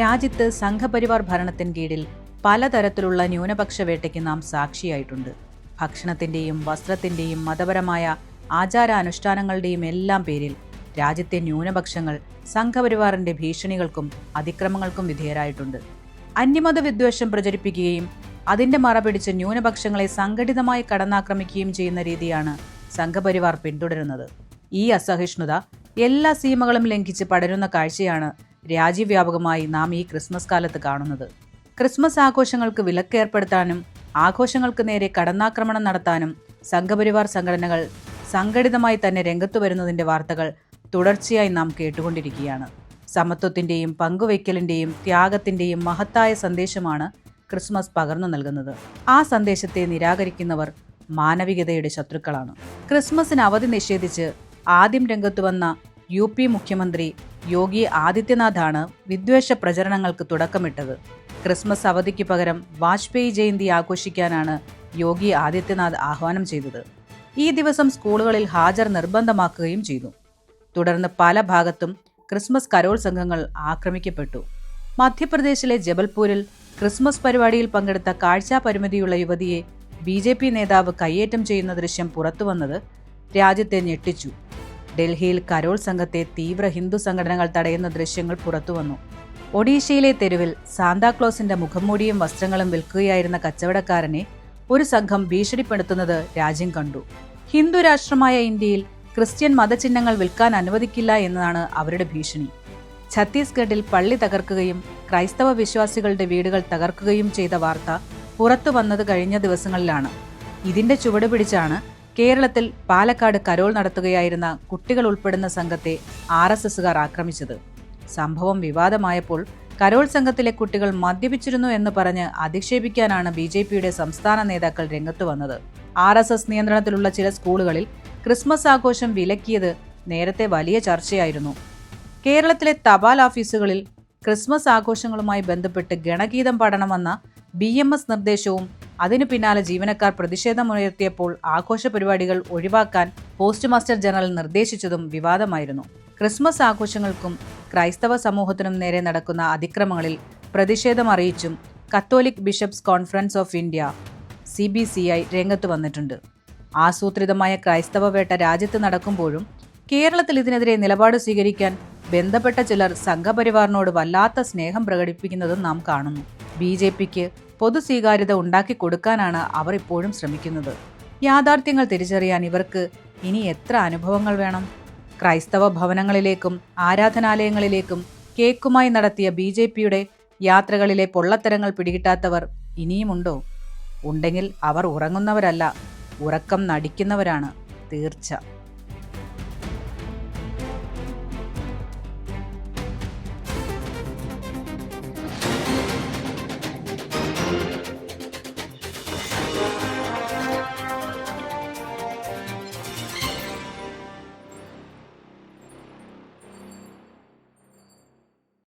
രാജ്യത്ത് സംഘപരിവാർ ഭരണത്തിൻ കീഴിൽ പലതരത്തിലുള്ള ന്യൂനപക്ഷ വേട്ടയ്ക്ക് നാം സാക്ഷിയായിട്ടുണ്ട്. ഭക്ഷണത്തിന്റെയും വസ്ത്രത്തിന്റെയും മതപരമായ ആചാരാനുഷ്ഠാനങ്ങളുടെയും എല്ലാം പേരിൽ രാജ്യത്തെ ന്യൂനപക്ഷങ്ങൾ സംഘപരിവാറിന്റെ ഭീഷണികൾക്കും അതിക്രമങ്ങൾക്കും വിധേയരായിട്ടുണ്ട്. അന്യമത വിദ്വേഷം പ്രചരിപ്പിക്കുകയും അതിന്റെ മറ പിടിച്ച് ന്യൂനപക്ഷങ്ങളെ സംഘടിതമായി കടന്നാക്രമിക്കുകയും ചെയ്യുന്ന രീതിയാണ് സംഘപരിവാർ പിന്തുടരുന്നത്. ഈ അസഹിഷ്ണുത എല്ലാ സീമകളും ലംഘിച്ച് പടരുന്ന കാഴ്ചയാണ് രാജ്യവ്യാപകമായി നാം ഈ ക്രിസ്മസ് കാലത്ത് കാണുന്നത്. ക്രിസ്മസ് ആഘോഷങ്ങൾക്ക് വിലക്കേർപ്പെടുത്താനും ആഘോഷങ്ങൾക്ക് നേരെ കടന്നാക്രമണം നടത്താനും സംഘപരിവാർ സംഘടനകൾ സംഘടിതമായി തന്നെ രംഗത്തു വരുന്നതിന്റെ വാർത്തകൾ തുടർച്ചയായി നാം കേട്ടുകൊണ്ടിരിക്കുകയാണ്. സമത്വത്തിന്റെയും പങ്കുവയ്ക്കലിന്റെയും ത്യാഗത്തിന്റെയും മഹത്തായ സന്ദേശമാണ് ക്രിസ്മസ് പകർന്നു നൽകുന്നത്. ആ സന്ദേശത്തെ നിരാകരിക്കുന്നവർ മാനവികതയുടെ ശത്രുക്കളാണ്. ക്രിസ്മസിന് അവധി നിഷേധിച്ച് ആദ്യം രംഗത്തു വന്ന യു പി മുഖ്യമന്ത്രി യോഗി ആദിത്യനാഥാണ് വിദ്വേഷ പ്രചരണങ്ങൾക്ക് തുടക്കമിട്ടത്. ക്രിസ്മസ് അവധിക്ക് പകരം വാജ്പേയി ജയന്തി ആഘോഷിക്കാനാണ് യോഗി ആദിത്യനാഥ് ആഹ്വാനം ചെയ്തത്. ഈ ദിവസം സ്കൂളുകളിൽ ഹാജർ നിർബന്ധമാക്കുകയും ചെയ്തു. തുടർന്ന് പല ഭാഗത്തും ക്രിസ്മസ് കരോൾ സംഘങ്ങൾ ആക്രമിക്കപ്പെട്ടു. മധ്യപ്രദേശിലെ ജബൽപൂരിൽ ക്രിസ്മസ് പരിപാടിയിൽ പങ്കെടുത്ത കാഴ്ചാ പരിമിതിയുള്ള യുവതിയെ ബി ജെ പി നേതാവ് കയ്യേറ്റം ചെയ്യുന്ന ദൃശ്യം പുറത്തുവന്നത് രാജ്യത്തെ ഞെട്ടിച്ചു. ഡൽഹിയിൽ കരോൾ സംഘത്തെ തീവ്ര ഹിന്ദു സംഘടനകൾ തടയുന്ന ദൃശ്യങ്ങൾ പുറത്തുവന്നു ഒഡീഷയിലെ തെരുവിൽ സാന്താക്ലോസിന്റെ മുഖംമൂടിയും വസ്ത്രങ്ങളും വിൽക്കുകയായിരുന്ന കച്ചവടക്കാരനെ ഒരു സംഘം ഭീഷണിപ്പെടുത്തുന്നത് രാജ്യം കണ്ടു. ഹിന്ദു രാഷ്ട്രമായ ഇന്ത്യയിൽ ക്രിസ്ത്യൻ മതചിഹ്നങ്ങൾ വിൽക്കാൻ അനുവദിക്കില്ല എന്നതാണ് അവരുടെ ഭീഷണി. ഛത്തീസ്ഗഡിൽ പള്ളി തകർക്കുകയും ക്രൈസ്തവ വിശ്വാസികളുടെ വീടുകൾ തകർക്കുകയും ചെയ്ത വാർത്ത പുറത്തു വന്നത് കഴിഞ്ഞ ദിവസങ്ങളിലാണ്. ഇതിന്റെ ചുവട് പിടിച്ചാണ് കേരളത്തിൽ പാലക്കാട് കരോൾ നടത്തുകയായിരുന്ന കുട്ടികൾ ഉൾപ്പെടുന്ന സംഘത്തെ ആർ എസ് എസുകാർ ആക്രമിച്ചത്. സംഭവം വിവാദമായപ്പോൾ കരോൾ സംഘത്തിലെ കുട്ടികൾ മദ്യപിച്ചിരുന്നു എന്ന് പറഞ്ഞ് അധിക്ഷേപിക്കാനാണ് ബി ജെ പിയുടെ സംസ്ഥാന നേതാക്കൾ രംഗത്തു വന്നത്. ആർ എസ് എസ് നിയന്ത്രണത്തിലുള്ള ചില സ്കൂളുകളിൽ ക്രിസ്മസ് ആഘോഷം വിലക്കിയത് നേരത്തെ വലിയ ചർച്ചയായിരുന്നു. കേരളത്തിലെ തപാൽ ഓഫീസുകളിൽ ക്രിസ്മസ് ആഘോഷങ്ങളുമായി ബന്ധപ്പെട്ട് ഗണഗീതം പാടണമെന്ന ബി എം എസ് നിർദ്ദേശവും അതിനു പിന്നാലെ ജീവനക്കാർ പ്രതിഷേധമുയർത്തിയപ്പോൾ ആഘോഷ പരിപാടികൾ ഒഴിവാക്കാൻ പോസ്റ്റ് മാസ്റ്റർ ജനറൽ നിർദ്ദേശിച്ചതും വിവാദമായിരുന്നു. ക്രിസ്മസ് ആഘോഷങ്ങൾക്കും ക്രൈസ്തവ സമൂഹത്തിനും നേരെ നടക്കുന്ന അതിക്രമങ്ങളിൽ പ്രതിഷേധമറിയിച്ചും Catholic bishops conference of India C B C I രംഗത്ത് വന്നിട്ടുണ്ട്. ആസൂത്രിതമായ ക്രൈസ്തവ വേട്ട രാജ്യത്ത് നടക്കുമ്പോഴും കേരളത്തിൽ ഇതിനെതിരെ നിലപാട് സ്വീകരിക്കാൻ ബന്ധപ്പെട്ട ചിലർ സംഘപരിവാറിനോട് വല്ലാത്ത സ്നേഹം പ്രകടിപ്പിക്കുന്നതും നാം കാണുന്നു. ബി ജെ പിക്ക് പൊതു സ്വീകാര്യത ഉണ്ടാക്കി കൊടുക്കാനാണ് അവർ ഇപ്പോഴും ശ്രമിക്കുന്നത്. യാഥാർത്ഥ്യങ്ങൾ തിരിച്ചറിയാൻ ഇവർക്ക് ഇനി എത്ര അനുഭവങ്ങൾ വേണം? ക്രൈസ്തവ ഭവനങ്ങളിലേക്കും ആരാധനാലയങ്ങളിലേക്കും കേക്കുമായി നടത്തിയ ബി ജെ പിയുടെ യാത്രകളിലെ പൊള്ളത്തരങ്ങൾ പിടികിട്ടാത്തവർ ഇനിയുമുണ്ടോ? ഉണ്ടെങ്കിൽ അവർ ഉറങ്ങുന്നവരല്ല ഉറക്കം നടിക്കുന്നവരാണ് തീർച്ച.